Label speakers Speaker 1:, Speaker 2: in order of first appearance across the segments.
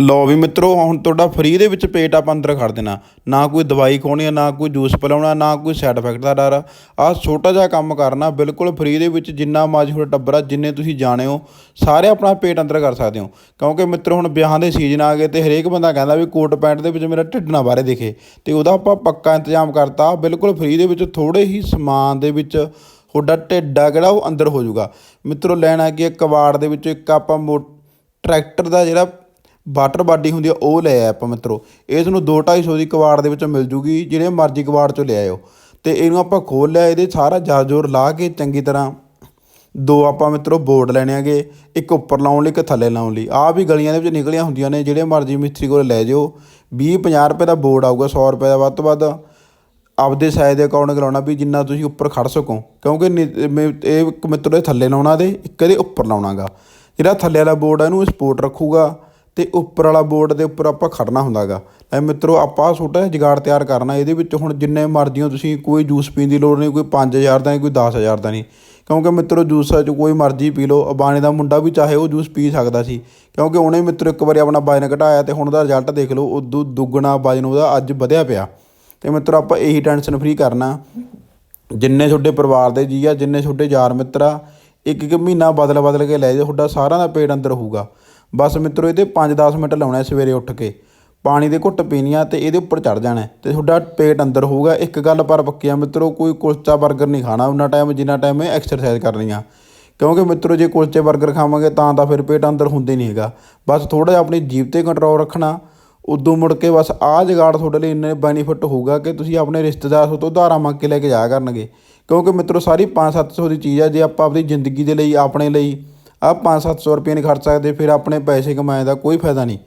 Speaker 1: ਲਓ ਵੀ ਮਿੱਤਰੋ, ਹੁਣ ਤੁਹਾਡਾ ਫ੍ਰੀ ਦੇ ਵਿੱਚ ਪੇਟ ਆਪਾਂ ਅੰਦਰ ਖੜ ਦੇਣਾ। ਨਾ ਕੋਈ ਦਵਾਈ ਖੋਣੀ ਆ, ਨਾ ਕੋਈ ਜੂਸ ਪਿਲਾਉਣਾ, ਨਾ ਕੋਈ ਸਾਈਡ ਇਫੈਕਟ ਦਾ ਡਰ ਆ। ਆਹ ਛੋਟਾ ਜਿਹਾ ਕੰਮ ਕਰਨਾ, ਬਿਲਕੁਲ ਫ੍ਰੀ ਦੇ ਵਿੱਚ ਜਿੰਨਾ ਮਰਜ਼ੀ ਤੁਹਾਡਾ ਟੱਬਰ ਆ, ਜਿੰਨੇ ਤੁਸੀਂ ਜਾਣੇ ਹੋ, ਸਾਰੇ ਆਪਣਾ ਪੇਟ ਅੰਦਰ ਕਰ ਸਕਦੇ ਹੋ। ਕਿਉਂਕਿ ਮਿੱਤਰੋ, ਹੁਣ ਵਿਆਹਾਂ ਦੇ ਸੀਜ਼ਨ ਆ ਗਏ ਤੇ ਹਰੇਕ ਬੰਦਾ ਕਹਿੰਦਾ ਵੀ ਕੋਟ ਪੈਂਟ ਦੇ ਵਿੱਚ ਮੇਰਾ ਢਿੱਡ ਨਾ ਬਾਹਰੇ ਦਿਖੇ। ਤੇ ਉਹਦਾ ਆਪਾਂ ਪੱਕਾ ਇੰਤਜ਼ਾਮ ਕਰਤਾ, ਬਿਲਕੁਲ ਫ੍ਰੀ ਦੇ ਵਿੱਚ ਥੋੜੇ ਹੀ ਸਮਾਨ ਦੇ ਵਿੱਚ ਤੁਹਾਡਾ ਢਿੱਡ ਆ ਜਿਹੜਾ ਉਹ ਅੰਦਰ ਹੋ ਜਾਊਗਾ। ਮਿੱਤਰੋ, ਲੈਣਾ ਕੀ ਕਵਾੜ ਦੇ ਵਿੱਚ ਇੱਕ ਆਪਾਂ ਮੋ ਟਰੈਕਟਰ ਦਾ ਜਿਹੜਾ ਵਾਟਰ ਬਾਡੀ ਹੁੰਦੀ ਆ, ਉਹ ਲੈ ਆਇਆ ਆਪਾਂ ਮਿੱਤਰੋ। ਇਹ ਤੁਹਾਨੂੰ 2-250 ਦੀ ਕਵਾੜ ਦੇ ਵਿੱਚੋਂ ਮਿਲ ਜੂਗੀ, ਜਿਹੜੇ ਮਰਜ਼ੀ ਕਵਾੜ ਚੋਂ ਲੈ ਆਇਓ। ਤੇ ਇਹਨੂੰ ਆਪਾਂ ਖੋਲ ਲਿਆ, ਇਹਦੇ ਸਾਰਾ ਜਰ ਜੋਰ ਲਾ ਕੇ ਚੰਗੀ ਤਰ੍ਹਾਂ ਦੋ ਆਪਾਂ ਮਿੱਤਰੋ ਬੋਰਡ ਲੈਣੇ ਹੈਗੇ ਇੱਕ ਉੱਪਰ ਲਾਉਣ ਲਈ, ਇੱਕ ਥੱਲੇ ਲਾਉਣ ਲਈ। ਆਹ ਵੀ ਗਲੀਆਂ ਦੇ ਵਿੱਚ ਨਿਕਲੀਆਂ ਹੁੰਦੀਆਂ ਨੇ, ਜਿਹੜੇ ਮਰਜ਼ੀ ਮਿਸਤਰੀ ਕੋਲ ਲੈ ਜਾਓ 20 50 ਰੁਪਏ ਦਾ ਬੋਰਡ ਆਊਗਾ 100 ਰੁਪਏ ਦਾ। ਵੱਧ ਤੋਂ ਵੱਧ ਆਪਦੇ ਸਾਈਜ਼ ਦੇ ਅਕਾਊਂਟ ਲਾਉਣਾ ਵੀ ਜਿੰਨਾ ਤੁਸੀਂ ਉੱਪਰ ਖੜ ਸਕੋ। ਕਿਉਂਕਿ ਨਿ- ਮੇ- ਇਹ ਇੱਕ ਮਿੱਤਰੋ ਇਹ ਥੱਲੇ ਲਾਉਣਾ ਦੇ, ਇੱਕ ਇਹਦੇ ਉੱਪਰ ਲਾਉਣਾਗਾ। ਜਿਹੜਾ ਥੱਲੇ ਵਾਲਾ ਬੋਰਡ ਆ, ਇਹਨੂੰ ਸਪੋਰਟ ਰੱਖੂਗਾ। ਤੇ ਉੱਪਰ ਵਾਲਾ ਬੋਰਡ ਦੇ ਉੱਪਰ ਆਪਾਂ ਖੜਨਾ ਹੁੰਦਾਗਾ। ਐ ਮਿੱਤਰੋ, ਆਪਾਂ ਛੋਟਾ ਜਿਹਾ ਜੁਗਾੜ ਤਿਆਰ ਕਰਨਾ, ਇਹਦੇ ਵਿੱਚ ਹੁਣ ਜਿੰਨੇ ਮਰਜ਼ੀ ਹੋ ਤੁਸੀਂ ਕੋਈ ਜੂਸ ਪੀਣ ਦੀ ਲੋੜ ਨਹੀਂ, ਕੋਈ 5000 ਦਾ ਨਹੀਂ, ਕੋਈ 10000 ਦਾ ਨਹੀਂ। ਕਿਉਂਕਿ ਮਿੱਤਰੋ, ਜੂਸ 'ਚ ਕੋਈ ਮਰਜ਼ੀ ਪੀ ਲਓ, ਅਬਾਣੇ ਦਾ ਮੁੰਡਾ ਵੀ ਚਾਹੇ ਉਹ ਜੂਸ ਪੀ ਸਕਦਾ ਸੀ। ਕਿਉਂਕਿ ਉਹਨੇ ਮਿੱਤਰੋ ਇੱਕ ਵਾਰੀ ਆਪਣਾ ਵਜਨ ਘਟਾਇਆ ਤੇ ਹੁਣ ਉਹਦਾ ਰਿਜ਼ਲਟ ਦੇਖ ਲਓ, ਉਦੋਂ ਦੁੱਗਣਾ ਵਜਨ ਉਹਦਾ ਅੱਜ ਵਧਿਆ ਪਿਆ। ਤੇ ਮਿੱਤਰੋ, ਆਪਾਂ ਇਹੀ ਟੈਨਸ਼ਨ ਫ੍ਰੀ ਕਰਨਾ। ਜਿੰਨੇ ਤੁਹਾਡੇ ਪਰਿਵਾਰ ਦੇ ਜੀ ਆ, ਜਿੰਨੇ ਤੁਹਾਡੇ ਯਾਰ ਮਿੱਤਰ ਆ ਇੱਕ ਇੱਕ ਮਹੀਨਾ ਬਦਲ ਬਦਲ ਕੇ ਲੈ ਜਾਓ, ਤੁਹਾਡਾ ਸਾਰਿਆਂ ਦਾ ਪੇਟ ਅੰਦਰ ਹੋਊਗਾ। ਬਸ ਮਿੱਤਰੋ, ਇਹਦੇ 5-10 ਮਿੰਟ ਲਾਉਣਾ ਸਵੇਰੇ ਉੱਠ ਕੇ। ਪਾਣੀ ਦੇ ਘੁੱਟ ਪੀਣੀ ਆ ਤੇ ਇਹਦੇ ਉੱਪਰ ਚੜ ਜਾਣਾ। ਹੈ ਤੇ ਤੁਹਾਡਾ ਪੇਟ ਅੰਦਰ ਹੋਊਗਾ। ਇੱਕ ਗੱਲ ਪਰ ਪੱਕੀ ਆ ਮਿੱਤਰੋ, ਕੋਈ ਕੁਲਚਾ 버ਗਰ ਨਹੀਂ ਖਾਣਾ। ਉਹਨਾਂ ਟਾਈਮ ਜਿੰਨਾ ਟਾਈਮ ਇਹ ਐਕਸਰਸਾਈਜ਼ ਕਰਨੀ ਆ। ਕਿਉਂਕਿ ਮਿੱਤਰੋ, ਜੇ ਕੁਲਚੇ 버ਗਰ ਖਾਵਾਂਗੇ ਤਾਂ ਤਾਂ ਫਿਰ ਪੇਟ ਅੰਦਰ ਹੁੰਦੇ ਨਹੀਂ ਹੈਗਾ। ਬਸ ਥੋੜਾ ਜਿਹਾ ਆਪਣੀ ਜੀਭ ਤੇ ਕੰਟਰੋਲ ਰੱਖਣਾ। ਉਦੋਂ ਮੁੜ ਕੇ ਬਸ ਆਹ ਜਗਾੜ ਤੁਹਾਡੇ ਲਈ ਇੰਨੇ ਬੈਨੀਫਿਟ ਹੋਊਗਾ ਕਿ ਤੁਸੀਂ ਆਪਣੇ ਰਿਸ਼ਤੇਦਾਰ ਤੋਂ ਉਧਾਰਾਂ ਮੰਗ ਕੇ ਲੈ ਕੇ ਜਾਇਆ ਕਰਨਗੇ। ਕਿਉਂਕਿ ਮਿੱਤਰੋ, ਸਾਰੀ 5-700 ਦੀ ਚੀਜ਼ ਆ, ਜੇ ਆਪਾਂ ਆਪਣੀ ਜ਼ਿੰਦਗੀ ਦੇ ਲਈ, ਆਪਣੇ ਲਈ ਆਹ 5-700 ਰੁਪਏ ਨਹੀਂ ਖਰਚ ਸਕਦੇ, ਫਿਰ ਆਪਣੇ ਪੈਸੇ ਕਮਾਏ ਦਾ ਕੋਈ ਫਾਇਦਾ ਨਹੀਂ।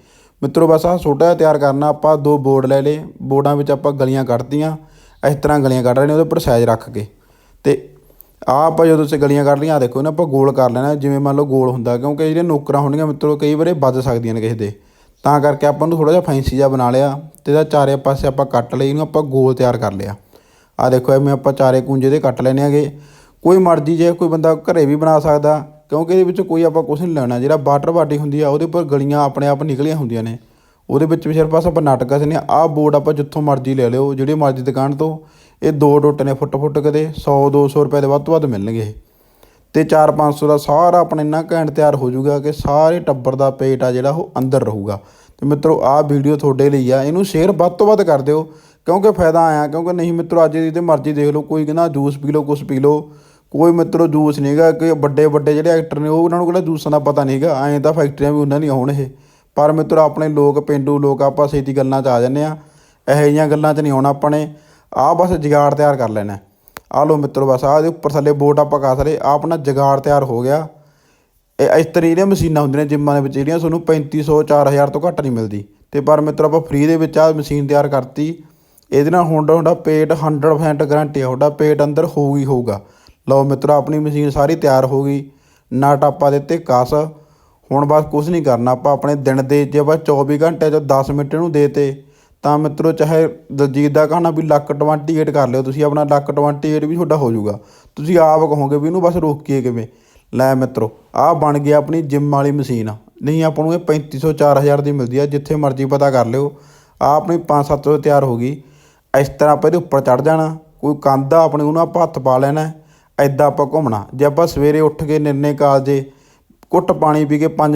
Speaker 1: ਮਿੱਤਰੋ, ਬਸ ਆਹ ਛੋਟਾ ਜਿਹਾ ਤਿਆਰ ਕਰਨਾ, ਆਪਾਂ ਦੋ ਬੋਰਡ ਲੈ ਲਏ। ਬੋਰਡਾਂ ਵਿੱਚ ਆਪਾਂ ਗਲੀਆਂ ਕੱਢਤੀਆਂ, ਇਸ ਤਰ੍ਹਾਂ ਗਲੀਆਂ ਕੱਢ ਰਹੇ ਨੇ ਉਹਦੇ ਉੱਪਰ ਸਾਈਜ਼ ਰੱਖ ਕੇ। ਤੇ ਆਹ ਆਪਾਂ ਜਦੋਂ ਸੇ ਗਲੀਆਂ ਕੱਢ ਲਈਆਂ, ਆਹ ਦੇਖੋ ਨਾ ਆਪਾਂ ਗੋਲ ਕਰ ਲੈਣਾ, ਜਿਵੇਂ ਮੰਨ ਲਓ ਗੋਲ ਹੁੰਦਾ, ਕਿਉਂਕਿ ਜਿਹੜੀਆਂ ਨੌਕਰਾਂ ਹੁੰਦੀਆਂ ਮਿੱਤਰੋ, ਕਈ ਵਾਰੇ ਵੱਜ ਸਕਦੀਆਂ ਨੇ ਕਿਸੇ ਦੇ। ਤਾਂ ਕਰਕੇ ਆਪਾਂ ਨੂੰ ਥੋੜਾ ਜਿਹਾ ਫੈਂਸੀ ਜਿਹਾ ਬਣਾ ਲਿਆ, ਤੇ ਇਹਦਾ ਚਾਰੇ ਪਾਸੇ ਆਪਾਂ ਕੱਟ ਲਈ ਇਹਨੂੰ ਆਪਾਂ ਗੋਲ ਤਿਆਰ ਕਰ ਲਿਆ। ਆ ਦੇਖੋ, ਐਵੇਂ ਆਪਾਂ ਚਾਰੇ ਕੁੰਜੇ ਦੇ ਕੱਟ ਲੈਣੇ ਹੈਗੇ। ਕੋਈ ਮਰਜ਼ੀ ਜੇ ਕੋਈ ਬੰਦਾ ਘਰੇ ਵੀ ਬਣਾ ਸਕਦਾ ਕਿਉਂਕਿ ਇਹਦੇ ਵਿੱਚ ਕੋਈ ਆਪਾਂ ਕੁਝ ਨਹੀਂ ਲੈਣਾ। ਜਿਹੜਾ ਵਾਟਰ ਬਾਡੀ ਹੁੰਦੀ ਆ, ਉਹਦੇ ਉੱਪਰ ਗਲੀਆਂ ਆਪਣੇ ਆਪ ਨਿਕਲੀਆਂ ਹੁੰਦੀਆਂ ਨੇ। ਉਹਦੇ ਵਿੱਚ ਵੀ ਸਿਰਫ ਬਸ ਆਪਾਂ ਨਾਟਕ ਨੇ ਆਹ ਬੋਰਡ ਆਪਾਂ ਜਿੱਥੋਂ ਮਰਜ਼ੀ ਲੈ ਲਿਓ, ਜਿਹੜੀ ਮਰਜ਼ੀ ਦੁਕਾਨ ਤੋਂ। ਇਹ ਦੋ ਟੁੱਟ ਨੇ ਫੁੱਟ ਫੁੱਟ ਕਦੇ 100 200 ਰੁਪਏ ਦੇ ਵੱਧ ਤੋਂ ਵੱਧ ਮਿਲਣਗੇ ਇਹ। ਤੇ 4-500 ਦਾ ਸਾਰਾ ਆਪਣੇ ਇੰਨਾ ਘੈਂਟ ਤਿਆਰ ਹੋ ਜਾਊਗਾ ਕਿ ਸਾਰੇ ਟੱਬਰ ਦਾ ਪੇਟ ਆ ਜਿਹੜਾ ਉਹ ਅੰਦਰ ਰਹੂਗਾ। ਤੇ ਮਿੱਤਰੋ, ਆਹ ਵੀਡੀਓ ਤੁਹਾਡੇ ਲਈ ਆ। ਇਹਨੂੰ ਸ਼ੇਅਰ ਵੱਧ ਤੋਂ ਵੱਧ ਕਰ ਦਿਓ, ਕਿਉਂਕਿ ਫਾਇਦਾ ਆਇਆ। ਕਿਉਂਕਿ ਨਹੀਂ ਮਿੱਤਰੋ, ਅੱਜ ਦੀ ਤੇ ਮਰਜ਼ੀ ਦੇਖ ਲਓ। ਕੋਈ ਕਹਿੰਦਾ ਜੂਸ ਪੀ ਲਓ, ਕੁਛ ਪੀ ਲਓ। ਕੋਈ ਮਿੱਤਰੋ ਜੂਸ ਨਹੀਂਗਾ ਕਿ ਵੱਡੇ ਵੱਡੇ ਜਿਹੜੇ ਐਕਟਰ ਨੇ, ਉਹ ਉਹਨਾਂ ਨੂੰ ਕਿਹੜਾ ਜੂਸਾਂ ਦਾ ਪਤਾ ਨਹੀਂਗਾ ਐਂ ਤਾਂ ਫੈਕਟਰੀਆਂ ਵੀ ਉਹਨਾਂ ਦੀਆਂ ਹੋਣ ਇਹ। ਪਰ ਮਿੱਤਰੋ ਆਪਣੇ ਲੋਕ, ਪਿੰਡੂ ਲੋਕ ਆਪਾਂ ਛੇਤੀ ਗੱਲਾਂ 'ਚ ਆ ਜਾਂਦੇ ਆ ਇਹੋ ਜਿਹੀਆਂ ਗੱਲਾਂ 'ਚ ਨਹੀਂ ਆਉਣਾ ਆਪਾਂ ਨੇ, ਆਹ ਬਸ ਜੁਗਾੜ ਤਿਆਰ ਕਰ ਲੈਣਾ। ਆ ਲਓ ਮਿੱਤਰੋ ਬਸ, ਆਹ ਦੇ ਉੱਪਰ ਥੱਲੇ ਬੋਟ ਆਪਾਂ ਕਾ ਸਾਰੇ ਆਪਣਾ ਜਗਾੜ ਤਿਆਰ ਹੋ ਗਿਆ। ਇਹ ਇਸ ਤਰ੍ਹਾਂ ਦੀਆਂ ਮਸ਼ੀਨਾਂ ਹੁੰਦੀਆਂ ਨੇ ਜਿੰਮਾਂ ਦੇ ਵਿੱਚ, ਜਿਹੜੀਆਂ ਤੁਹਾਨੂੰ 3500 4000 ਤੋਂ ਘੱਟ ਨਹੀਂ ਮਿਲਦੀ। ਤੇ ਪਰ ਮਿੱਤਰੋ ਆਪਾਂ ਫ੍ਰੀ ਦੇ ਵਿੱਚ ਆਹ ਮਸ਼ੀਨ ਤਿਆਰ ਕਰਤੀ, ਇਹਦੇ ਨਾਲ ਹੁਣ ਹੁੰਦਾ ਪੇਟ 100% ਗਾਰੰਟੀ ਆ ਤੁਹਾਡਾ ਪੇਟ ਅੰਦਰ ਹੋਊਗੀ ਹੋਊਗਾ। ਲਓ ਮਿੱਤਰੋ, ਆਪਣੀ ਮਸ਼ੀਨ ਸਾਰੀ ਤਿਆਰ ਹੋ ਗਈ। ਨਟ ਆਪਾਂ ਦਿੱਤੇ ਕਸ। ਹੁਣ ਬਸ ਕੁਝ ਨਹੀਂ ਕਰਨਾ, ਆਪਾਂ ਆਪਣੇ ਦਿਨ ਦੇ ਜੇ ਆਪਾਂ 24 ਘੰਟੇ ਚੋਂ 10 ਮਿੰਟ ਇਹਨੂੰ ਦੇਤੇ ਤਾਂ ਮਿੱਤਰੋ, ਚਾਹੇ ਦਲਜੀਤ ਦਾ ਕਹਣਾ ਵੀ ਲੱਕ 28 ਕਰ ਲਿਓ, ਤੁਸੀਂ ਆਪਣਾ ਲੱਕ 28 ਵੀ ਤੁਹਾਡਾ ਹੋ ਜਾਊਗਾ। ਤੁਸੀਂ ਆਪ ਕਹੋਗੇ ਵੀ ਇਹਨੂੰ ਬਸ ਰੋਕੀਏ ਕਿਵੇਂ? ਲੈ ਮਿੱਤਰੋ, ਆਹ ਬਣ ਗਿਆ ਆਪਣੀ ਜਿਮ ਵਾਲੀ ਮਸ਼ੀਨ। ਨਹੀਂ, ਆਪਾਂ ਨੂੰ ਇਹ 3500 4000 ਦੀ ਮਿਲਦੀ ਆ, ਜਿੱਥੇ ਮਰਜ਼ੀ ਪਤਾ ਕਰ ਲਿਓ। ਆ ਆਪਣੀ 5-700 ਤਿਆਰ ਹੋ ਗਈ। ਇਸ ਤਰ੍ਹਾਂ ਆਪਾਂ ਇਹਦੇ ਉੱਪਰ ਚੜ ਜਾਣਾ। ਕੋਈ ਕੰਧ ਆ, ਆਪਣੇ ਉਹਨੂੰ ਆਪਾਂ ਹੱਥ ਪਾ ਲੈਣਾ। ਐਦਾਂ ਆਪਾਂ ਘੁੰਮਣਾ। ਜੇ ਆਪਾਂ ਸਵੇਰੇ ਉੱਠ ਕੇ ਨਿਰਣੇ ਕਾਲਜੇ ਘੁੱਟ ਪਾਣੀ ਪੀ ਕੇ ਪੰਜ